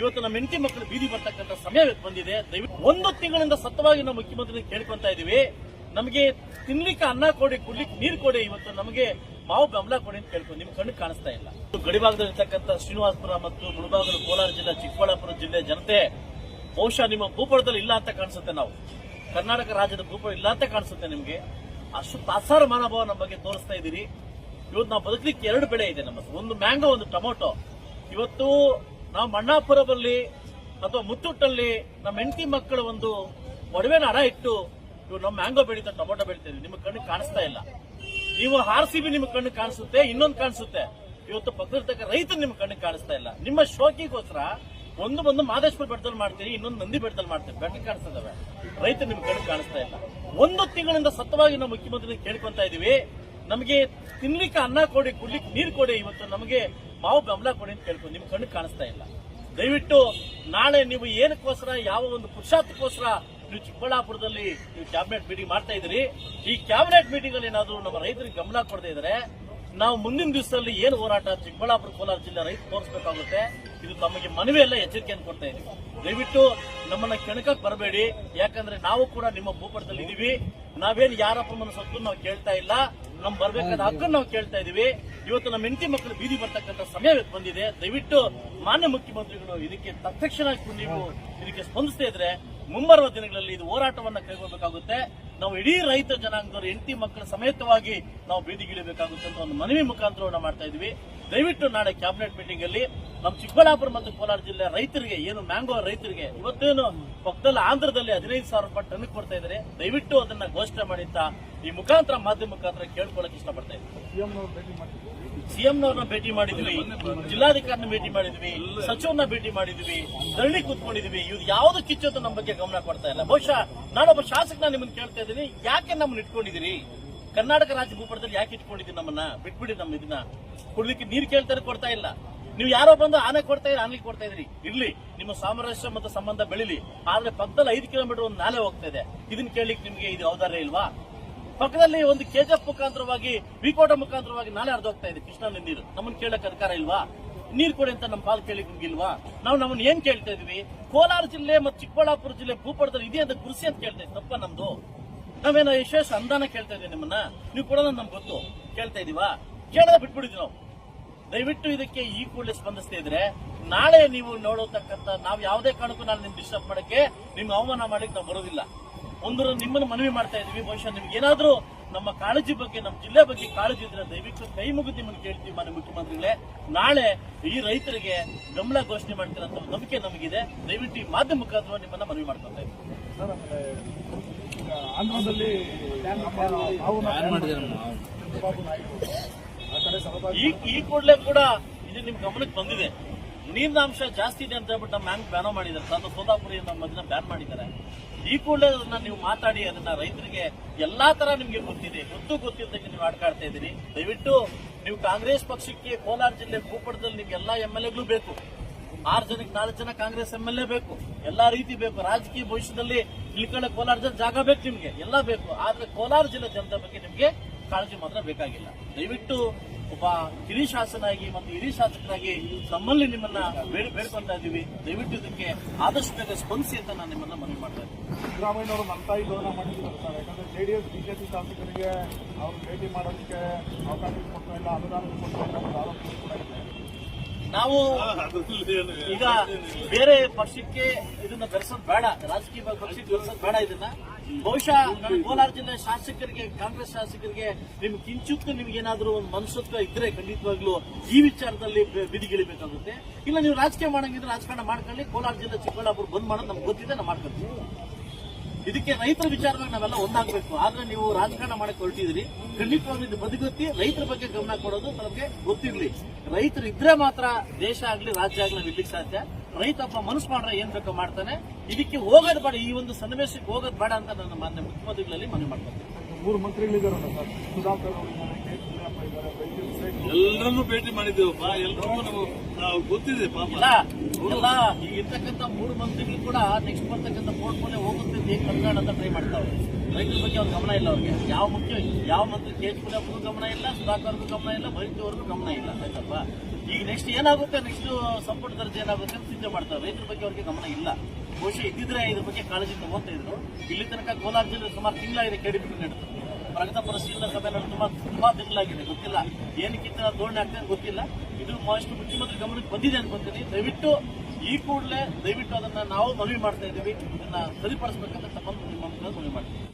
ಇವತ್ತು ನಮ್ಮ ಹೆಂಡತಿ ಮಕ್ಕಳು ಬೀದಿ ಬರ್ತಕ್ಕಂಥ ಸಮಯ ಬಂದಿದೆ. ದಯವಿಟ್ಟು ಒಂದು ತಿಂಗಳಿಂದ ಸತವಾಗಿ ನಾವು ಮುಖ್ಯಮಂತ್ರಿ ಕೇಳ್ಕೊಂತ ಇದೀವಿ. ನಮಗೆ ತಿನ್ಲಿಕ್ಕೆ ಅನ್ನ ಕೊಡಿ, ಕುಡ್ಲಿಕ್ಕೆ ನೀರು ಕೊಡಿ, ಇವತ್ತು ನಮಗೆ ಮಾವು ಬೆಂಬಲ ಕೊಡಿ ಅಂತ ಕೇಳ್ಕೊಂಡು ನಿಮ್ ಕಣ್ಣು ಕಾಣಿಸ್ತಾ ಇಲ್ಲ. ಗಡಿಭಾಗದಲ್ಲಿರ್ತಕ್ಕಂಥ ಶ್ರೀನಿವಾಸಪುರ ಮತ್ತು ಮುಳುಭಾಗದ ಕೋಲಾರ ಜಿಲ್ಲೆ, ಚಿಕ್ಕಬಳ್ಳಾಪುರ ಜಿಲ್ಲೆ ಜನತೆ, ಬಹುಶಃ ನಿಮ್ಮ ಭೂಪಟದಲ್ಲಿ ಇಲ್ಲ ಅಂತ ಕಾಣಿಸುತ್ತೆ ನಾವು. ಕರ್ನಾಟಕ ರಾಜ್ಯದ ಭೂಪಟ ಇಲ್ಲ ಅಂತ ಕಾಣಿಸುತ್ತೆ ನಿಮ್ಗೆ. ಅಷ್ಟು ತಾಸಾರ ಮನೋಭಾವ ನಮ್ಮ ಬಗ್ಗೆ ತೋರಿಸ್ತಾ ಇದ್ದೀರಿ. ಇವತ್ತು ನಾವು ಬದುಕಲಿಕ್ಕೆ ಎರಡು ಬೆಳೆ ಇದೆ ನಮ್ಮ ಒಂದು ಮ್ಯಾಂಗೋ, ಒಂದು ಟೊಮೊಟೊ. ಇವತ್ತು ನಾವು ಮಣ್ಣಾಪುರದಲ್ಲಿ ಅಥವಾ ಮುತ್ತುಟ್ಟಲ್ಲಿ ನಮ್ಮ ಹೆಂಡತಿ ಮಕ್ಕಳ ಒಂದು ಒಡವೆನ ಅಡ ಇಟ್ಟು ಇವ್ರು ನಮ್ಮ ಮ್ಯಾಂಗೋ ಬೆಳೀತಾ ಟೊಮೊಟೊ ಇದ್ದೀವಿ ನಿಮ್ಮ ಕಣ್ಣು ಕಾಣಿಸ್ತಾ ಇಲ್ಲ. ನೀವು ಆರ್ ಸಿ ಬಿ ನಿಮ್ಮ ಕಣ್ಣು ಕಾಣಿಸುತ್ತೆ, ಇನ್ನೊಂದು ಕಾಣಿಸುತ್ತೆ. ಇವತ್ತು ಪಕ್ಕದಲ್ಲಿರ್ತಕ್ಕ ರೈತ ನಿಮ್ಮ ಕಣ್ಣಿಗೆ ಕಾಣಿಸ್ತಾ ಇಲ್ಲ. ನಿಮ್ಮ ಶೋಕಿಗೋಸ್ಕರ ಒಂದು ಬಂದು ಮಾದೇಶ್ವರ ಬೆಟ್ಟದಲ್ಲಿ ಮಾಡ್ತೀರಿ, ಇನ್ನೊಂದು ನಂದಿ ಬೆಟ್ಟದಲ್ಲಿ ಮಾಡ್ತೀರಿ. ಬೆಟ್ಟ ಕಾಣಿಸ್ತದವೆ. ರೈತ ನಿಮ್ಮ ಕಣ್ಣು ಕಾಣಿಸ್ತಾ ಇಲ್ಲ. ಒಂದು ತಿಂಗಳಿಂದ ಸತವಾಗಿ ನಾವು ಮುಖ್ಯಮಂತ್ರಿ ಕೇಳ್ಕೊಂತ ಇದೀವಿ. ನಮಗೆ ತಿನ್ಲಿಕ್ಕೆ ಅನ್ನ ಕೊಡಿ, ಕುಡ್ಲಿಕ್ಕೆ ನೀರು ಕೊಡಿ. ಇವತ್ತು ನಮಗೆ ಮಾವು ಬೆಂಬಲ ಕೊಡಿ ಅಂತ ಕೇಳ್ಕೊಂಡು ನಿಮ್ ಕಣ್ಣು ಕಾಣಿಸ್ತಾ ಇಲ್ಲ. ದಯವಿಟ್ಟು ನಾಳೆ ನೀವು ಏನಕ್ಕೋಸ್ಕರ ಯಾವ ಒಂದು ಪುರುಷಾರ್ಥಕ್ಕೋಸ್ಕರ ನೀವು ಚಿಕ್ಕಬಳ್ಳಾಪುರದಲ್ಲಿ ನೀವು ಕ್ಯಾಬಿನೆಟ್ ಮೀಟಿಂಗ್ ಮಾಡ್ತಾ ಇದ್ದೀರಿ? ಈ ಕ್ಯಾಬಿನೆಟ್ ಮೀಟಿಂಗ್ ಅಲ್ಲಿ ಏನಾದ್ರು ನಮ್ಮ ರೈತರಿಗೆ ಗಮನ ಕೊಡದೇ ಇದ್ರೆ ನಾವು ಮುಂದಿನ ದಿವಸದಲ್ಲಿ ಏನು ಹೋರಾಟ ಚಿಕ್ಕಬಳ್ಳಾಪುರ, ಕೋಲಾರ ಜಿಲ್ಲೆ ರೈತ ತೋರಿಸಬೇಕಾಗುತ್ತೆ. ಇದು ತಮಗೆ ಮನವಿ ಎಲ್ಲ ಎಚ್ಚರಿಕೆಯನ್ನು ಕೊಡ್ತಾ ಇದ್ದೀವಿ. ದಯವಿಟ್ಟು ನಮ್ಮನ್ನ ಕೆಣಕಕ್ಕೆ ಬರಬೇಡಿ. ಯಾಕಂದ್ರೆ ನಾವು ಕೂಡ ನಿಮ್ಮ ಭೂಪಟದಲ್ಲಿ ಇದೀವಿ. ನಾವೇನು ಯಾರಪ್ಪ ಸೊತ್ತು ನಾವು ಕೇಳ್ತಾ ಇಲ್ಲ. ನಮ್ ಬರ್ಬೇಕಾದ ಹಕ್ಕನ್ನು ನಾವು ಕೇಳ್ತಾ ಇದೀವಿ. ಇವತ್ತು ನಮ್ಮ ಹೆಂಡತಿ ಮಕ್ಕಳು ಬೀದಿ ಬರ್ತಕ್ಕಂಥ ಸಮಯ ಬಂದಿದೆ. ದಯವಿಟ್ಟು ಮಾನ್ಯ ಮುಖ್ಯಮಂತ್ರಿಗಳು ಇದಕ್ಕೆ ತಕ್ಷಣ ನೀವು ಇದಕ್ಕೆ ಸ್ಪಂದಿಸ್ತಾ ಇದ್ರೆ ಮುಂಬರುವ ದಿನಗಳಲ್ಲಿ ಇದು ಹೋರಾಟವನ್ನ ಕೈಗೊಳ್ಬೇಕಾಗುತ್ತೆ. ನಾವು ಇಡೀ ರೈತ ಜನಾಂಗದವರು ಹೆಂಡತಿ ಮಕ್ಕಳ ಸಮೇತವಾಗಿ ನಾವು ಬೀದಿಗಿಳಿಬೇಕಾಗುತ್ತೆ ಅಂತ ಒಂದು ಮನವಿ ಮುಖಾಂತರ ಮಾಡ್ತಾ ಇದೀವಿ. ದಯವಿಟ್ಟು ನಾಳೆ ಕ್ಯಾಬಿನೆಟ್ ಮೀಟಿಂಗ್ ಅಲ್ಲಿ ನಮ್ಮ ಚಿಕ್ಕಬಳ್ಳಾಪುರ ಮತ್ತು ಕೋಲಾರ ಜಿಲ್ಲೆ ರೈತರಿಗೆ ಏನು ಮ್ಯಾಂಗೋ ರೈತರಿಗೆ ಇವತ್ತೇನು ಪಕ್ಕದಲ್ಲಿ ಆಂಧ್ರದಲ್ಲಿ ಹದಿನೈದು ಸಾವಿರ ರೂಪಾಯಿ ಟನ್ ಕೊಡ್ತಾ ಇದ್ದಾರೆ. ದಯವಿಟ್ಟು ಅದನ್ನ ಘೋಷಣೆ ಮಾಡಿ ಅಂತ ಈ ಮುಖಾಂತರ ಮಾಧ್ಯಮ ಮುಖಾಂತರ ಕೇಳ್ಕೊಳಕ್ ಇಷ್ಟಪಡ್ತಾ ಸಿಎಂ ಸಿಎಂನವ್ರನ್ನ ಭೇಟಿ ಮಾಡಿದ್ವಿ ಜಿಲ್ಲಾಧಿಕಾರಿನ ಭೇಟಿ ಮಾಡಿದ್ವಿ ಸಚಿವರನ್ನ ಭೇಟಿ ಮಾಡಿದ್ವಿ ಧರಣಿ ಕೂತ್ಕೊಂಡಿದ್ವಿ. ಇವ್ರು ಯಾವ್ದು ಕಿಚ್ಚೋದು ನಮ್ಮ ಬಗ್ಗೆ ಗಮನ ಕೊಡ್ತಾ ಇಲ್ಲ. ಬಹುಶಃ ನಾನೊಬ್ಬ ಶಾಸಕನ ನಿಮ್ಮನ್ನ ಕೇಳ್ತಾ ಇದ್ದೀನಿ. ಯಾಕೆ ನಮ್ಮನ್ನ ಇಟ್ಕೊಂಡಿದ್ದೀರಿ? ಕರ್ನಾಟಕ ರಾಜ್ಯ ಭೂಪಟದಲ್ಲಿ ಯಾಕೆ ಇಟ್ಕೊಂಡಿದ್ದೀನಿ ನಮ್ಮನ್ನ? ಬಿಟ್ಬಿಡಿ ನಮ್ಮ ಇದನ್ನ. ಕುಡ್ಲಿಕ್ಕೆ ನೀರು ಕೇಳ್ತಾರೆ ಕೊಡ್ತಾ ಇಲ್ಲ. ನೀವು ಯಾರೋ ಬಂದು ಆನೆ ಕೊಡ್ತಾ ಇದ್ರಿ ಆನೆ ಕೊಡ್ತಾ ಇದ್ರಿ. ಇರ್ಲಿ, ನಿಮ್ಮ ಸಾಮರಸ್ಯ ಮತ್ತು ಸಂಬಂಧ ಬೆಳಿಲಿ. ಆದ್ರೆ ಪಕ್ಕದಲ್ಲಿ ಐದು ಕಿಲೋಮೀಟರ್ ಒಂದು ನಾಲೆ ಹೋಗ್ತಾ ಇದೆ. ಇದನ್ನ ಕೇಳಲಿಕ್ಕೆ ನಿಮ್ಗೆ ಇದು ಔದಾರ್ಯ ಇಲ್ವಾ? ಪಕ್ಕದಲ್ಲಿ ಒಂದು ಕೆಜೆಫ್ ಮುಖಾಂತರವಾಗಿ, ವಿಕೋಟ ಮುಖಾಂತರವಾಗಿ ನಾಳೆ ಹೋಗ್ತಾ ಇದೆ ಕೃಷ್ಣ ನೀರು ನಮ್ಮನ್ನ ಕೇಳಕ್ ಅಧಿಕಾರ ಇಲ್ವಾ? ನೀರ್ ಕೊಡಿ ಅಂತ ನಮ್ಮ ಪಾಲ್ ಕೇಳಿ ನಿಮ್ಗಿಲ್ವಾ ನಾವು ನಮ್ಮನ್ನ ಏನ್ ಕೇಳ್ತಾ ಇದೀವಿ? ಕೋಲಾರ ಜಿಲ್ಲೆ ಮತ್ತು ಚಿಕ್ಕಬಳ್ಳಾಪುರ ಜಿಲ್ಲೆ ಭೂಪಟದಲ್ಲಿ ಇದೆ ಅಂತ ಕೃಷಿ ಅಂತ ಕೇಳ್ತಾ ಇದ್ದೀವಿ ತಪ್ಪ ನಮ್ದು? ನಾವೇನೋ ಯಶಸ್ ಅಂದಾನ ಕೇಳ್ತಾ ಇದೀವಿ ನಿಮ್ಮನ್ನ. ನೀವು ಕೊಡೋದ್ ನಮ್ಗೆ ಗೊತ್ತು. ಕೇಳ್ತಾ ಇದೀವಾ? ಕೇಳದ ಬಿಟ್ಬಿಡಿದ್ವಿ ನಾವು. ದಯವಿಟ್ಟು ಇದಕ್ಕೆ ಈ ಕೂಡಲೇ ಸ್ಪಂದಿಸ್ತಾ ಇದ್ರೆ ನಾಳೆ ನೀವು ನೋಡತಕ್ಕಂತ ನಾವು ಯಾವುದೇ ಕಾರಣಕ್ಕೂ ನಾನು ನಿಮ್ಗೆ ಡಿಸ್ಟರ್ಬ್ ಮಾಡಕ್ಕೆ ನಿಮ್ಗೆ ಅವಮಾನ ಮಾಡಕ್ಕೆ ನಾವು ಬರೋದಿಲ್ಲ. ಒಂದು ನಿಮ್ಮನ್ನು ಮನವಿ ಮಾಡ್ತಾ ಇದೀವಿ ಬಹುಶಃ ನಿಮ್ಗೆ ಏನಾದ್ರೂ ನಮ್ಮ ಕಾಳಜಿ ಬಗ್ಗೆ ನಮ್ಮ ಜಿಲ್ಲೆ ಬಗ್ಗೆ ಕಾಳಜಿ ಇದ್ರೆ ದಯವಿಟ್ಟು ಕೈ ಮುಗಿದು ನಿಮ್ಮನ್ನು ಕೇಳ್ತೀವಿ ಮಾನ್ಯ ಮುಖ್ಯಮಂತ್ರಿಗಳೇ. ನಾಳೆ ಈ ರೈತರಿಗೆ ಗಮನ ಘೋಷಣೆ ಮಾಡ್ತೀರಂತ ಒಂದು ನಂಬಿಕೆ ನಮಗಿದೆ. ದಯವಿಟ್ಟು ಈ ಮಾಧ್ಯಮ ಮುಖಾಂತರ ನಿಮ್ಮನ್ನ ಮನವಿ ಮಾಡ್ಕೊತಾ ಇದ್ದೀವಿ ಸರ್ ಆಮೇಲೆ ಈಗ ಆಂಧ್ರದಲ್ಲಿ ಈ ಕೂಡಲೇ ಕೂಡ ಇದು ನಿಮ್ ಗಮನಕ್ಕೆ ಬಂದಿದೆ. ನೀರಿನಾಂಶ ಜಾಸ್ತಿ ಇದೆ ಅಂತ ಹೇಳ್ಬಿಟ್ಟು ನಮ್ಮ ಬ್ಯಾನ್ ಮಾಡಿದ್ದಾರೆ. ತನ್ನ ಸೋದಾಪುರಿ ನಮ್ಮ ಅದನ್ನ ಬ್ಯಾನ್ ಮಾಡಿದ್ದಾರೆ. ಈ ಕೂಡಲೇ ಅದನ್ನ ನೀವು ಮಾತಾಡಿ, ಅದನ್ನ ರೈತರಿಗೆ ಎಲ್ಲಾ ತರ ನಿಮ್ಗೆ ಗೊತ್ತಿದೆ. ಗೊತ್ತು ಗೊತ್ತಿದ್ದಕ್ಕೆ ನೀವು ಆಡ್ಕಾಡ್ತಾ ಇದ್ದೀರಿ. ದಯವಿಟ್ಟು ನೀವು ಕಾಂಗ್ರೆಸ್ ಪಕ್ಷಕ್ಕೆ ಕೋಲಾರ ಜಿಲ್ಲೆ ಭೂಪಟದಲ್ಲಿ ನಿಮ್ಗೆ ಎಲ್ಲಾ ಎಂ ಎಲ್ ಎಗಳು ಬೇಕು. ಆರು ಜನಕ್ಕೆ ನಾಲ್ಕು ಜನ ಕಾಂಗ್ರೆಸ್ ಎಂ ಎಲ್ ಎ ಬೇಕು. ಎಲ್ಲಾ ರೀತಿ ಬೇಕು. ರಾಜಕೀಯ ಭವಿಷ್ಯದಲ್ಲಿ ಇಳ್ಕೊಳ್ಳೋ ಕೋಲಾರ ಜನ ಜಾಗ ಬೇಕು ನಿಮ್ಗೆ. ಎಲ್ಲ ಬೇಕು. ಆದ್ರೆ ಕೋಲಾರ ಜಿಲ್ಲೆ ಜನತೆ ಬಗ್ಗೆ ನಿಮ್ಗೆ ಕಾಳಜಿ ಮಾತ್ರ ಬೇಕಾಗಿಲ್ಲ. ದಯವಿಟ್ಟು ಒಬ್ಬ ಹಿರಿಯ ಶಾಸನಾಗಿ ಮತ್ತು ಹಿರಿಯ ಶಾಸಕರಾಗಿ ನಮ್ಮಲ್ಲಿ ನಿಮ್ಮನ್ನ ಬೇಡಿ ಇದ್ದೀವಿ. ದಯವಿಟ್ಟು ಇದಕ್ಕೆ ಆದಷ್ಟು ಬೇಗ ಸ್ಪಂದಿಸಿ ಅಂತ ನಾನು ನಿಮ್ಮನ್ನ ಮನವಿ ಮಾಡ್ತಾ ಇದ್ದೀನಿ. ಸಿದ್ದರಾಮಯ್ಯ ಅವರು ತಾಯಿ ಗೌರವ ಮಾಡಿದ್ದಾರೆ ಸರ್. ಯಾಕಂದ್ರೆ ಜೆ ಡಿ ಎಸ್ ಬಿಜೆಪಿ ಶಾಸಕರಿಗೆ ಅವ್ರು ಭೇಟಿ ಮಾಡೋದಕ್ಕೆ ಅವಕಾಶ ಕೊಡ್ತಾ ಇಲ್ಲ ಅನುದಾನ ಕೊಡ್ತಾ ಇಲ್ಲ ಆರೋಪ ಕೂಡ ಇದೆ. ನಾವು ಈಗ ಬೇರೆ ಪಕ್ಷಕ್ಕೆ ಇದನ್ನ ಬೆರೆಸೋದು ಬೇಡ, ರಾಜಕೀಯ ಪಕ್ಷಕ್ಕೆ ಬೆರೆಸೋದು ಬೇಡ ಇದನ್ನ. ಬಹುಶಃ ಕೋಲಾರ ಜಿಲ್ಲೆ ಶಾಸಕರಿಗೆ, ಕಾಂಗ್ರೆಸ್ ಶಾಸಕರಿಗೆ ನಿಮ್ ಕಿಂಚಿತ್ತು ನಿಮ್ಗೆ ಏನಾದ್ರೂ ಒಂದು ಮನಸ್ಸತ್ವ ಇದ್ರೆ ಖಂಡಿತವಾಗ್ಲೂ ಈ ವಿಚಾರದಲ್ಲಿ ಬಿದಿಗಿಳಿಬೇಕಾಗುತ್ತೆ. ಇಲ್ಲ, ನೀವು ರಾಜಕೀಯ ಮಾಡಂಗಿದ್ರೆ ರಾಜಕಾರಣ ಮಾಡ್ಕೊಳ್ಳಿ, ಕೋಲಾರ ಜಿಲ್ಲೆ ಚಿಕ್ಕಬಳ್ಳಾಪುರ ಬಂದ್ ಮಾಡೋದು ನಮ್ಗೆ ಗೊತ್ತಿದೆ, ನಾವು ಮಾಡ್ಕೊಳ್ತೀವಿ ಇದಕ್ಕೆ ರೈತರ ವಿಚಾರವಾಗಿ ನಾವೆಲ್ಲ ಒಂದಾಗಬೇಕು. ಆದ್ರೆ ನೀವು ರಾಜಕಾರಣ ಮಾಡಕ್ಕೆ ಹೊರಟಿದ್ರಿ ಖಂಡಿತವಾಗಿ ಇದು ಬದುಕುತ್ತಿ. ರೈತರ ಬಗ್ಗೆ ಗಮನ ಕೊಡೋದು ನಮಗೆ ಗೊತ್ತಿರ್ಲಿ. ರೈತರು ಇದ್ರೆ ಮಾತ್ರ ದೇಶ ಆಗ್ಲಿ, ರಾಜ್ಯ ಆಗ್ಲಿ ನಾವು ಸಾಧ್ಯ. ರೈತಪ್ಪ ಮನಸ್ಸು ಮಾಡ್ರೆ ಏನ್ ಬೇಕೋ ಮಾಡ್ತಾನೆ. ಇದಕ್ಕೆ ಹೋಗೋದು ಬೇಡ. ಈ ಒಂದು ಸನ್ನಿವೇಶಕ್ಕೆ ಹೋಗೋದು ಬೇಡ ಅಂತ ನನ್ನ ಮಾನ್ಯ ಮುಖ್ಯಮಂತ್ರಿಗಳಲ್ಲಿ ಮನವಿ ಮಾಡ್ತೀನಿ ಮೂರು ಮಂತ್ರಿಗಳಿದ್ದಾರಲ್ಲ ಎಲ್ಲರನ್ನೂ ಭೇಟಿ ಮಾಡಿದ್ದೇವಪ್ಪ ಎಲ್ಲರೂ ನಾವು ಗೊತ್ತಿದೆ ಪಾಪ. ಎಲ್ಲ ಈಗ ಇರ್ತಕ್ಕಂಥ ಮೂರು ಮಂತ್ರಿಗಳು ಕೂಡ ನೆಕ್ಸ್ಟ್ ಬರ್ತಕ್ಕಂಥ ಪೋರ್ಟ್ಫೋಲಿಯೋ ಹೋಗುತ್ತೆ ಹೇಗೆ ಕರ್ನಾಡ ಅಂತ ಟ್ರೈ ಮಾಡ್ತಾವ್ರೆ. ರೈತರ ಬಗ್ಗೆ ಅವ್ರ ಗಮನ ಇಲ್ಲ ಅವ್ರಿಗೆ. ಯಾವ ಮುಖ್ಯ, ಯಾವ ಮಂತ್ರಿ ಕೆ ಎಚ್ ಗಮನ ಇಲ್ಲ, ಸುಧಾಕರ್ಗೂ ಗಮನ ಇಲ್ಲ ಬೈತಿಯವ್ರಿಗೂ ಗಮನ ಇಲ್ಲ, ಆಯ್ತಪ್ಪ? ಈಗ ನೆಕ್ಸ್ಟ್ ಏನಾಗುತ್ತೆ ನೆಕ್ಸ್ಟ್ ಸಂಪುಟ ದರ್ಜೆ ಏನಾಗುತ್ತೆ ಅಂತ ಚಿಂತೆ ಮಾಡ್ತಾರೆ. ರೈತರ ಬಗ್ಗೆ ಅವ್ರಿಗೆ ಗಮನ ಇಲ್ಲ. ಬಹುಶಃ ಇದ್ದಿದ್ರೆ ಇದ್ರ ಬಗ್ಗೆ ಕಾಳಜಿ ತಗೋತಾ ಇದ್ರು. ಇಲ್ಲಿ ತನಕ ಕೋಲಾರ ಜಿಲ್ಲೆ ಸುಮಾರು ತಿಂಗಳಾಗಿದೆ ಕೆಡಿಬಿಟ್ಟು ನಡೆದು. ಪ್ರಗತ ಪರಿಶೀಲನಾ ಸಭೆ ತುಂಬಾ ತುಂಬಾ ತಿಂಗಳಾಗಿದೆ. ಗೊತ್ತಿಲ್ಲ. ಏನಕ್ಕಿಂತ ಧೋರಣೆ ಆಗ್ತದೆ ಗೊತ್ತಿಲ್ಲ. ಇದು ಮಹಾಷ್ಟು ಮುಖ್ಯಮಂತ್ರಿ ಗಮನಕ್ಕೆ ಬಂದಿದೆ ಅನ್ಕೊಂತೀನಿ ದಯವಿಟ್ಟು ಈ ಕೂಡಲೇ ದಯವಿಟ್ಟು ಅದನ್ನ ನಾವು ಮನವಿ ಮಾಡ್ತಾ ಇದ್ದೀವಿ. ಇದನ್ನ ಸರಿಪಡಿಸಬೇಕಂತ ನಿಮ್ಮ ಮನವಿ ಮಾಡ್ತೀವಿ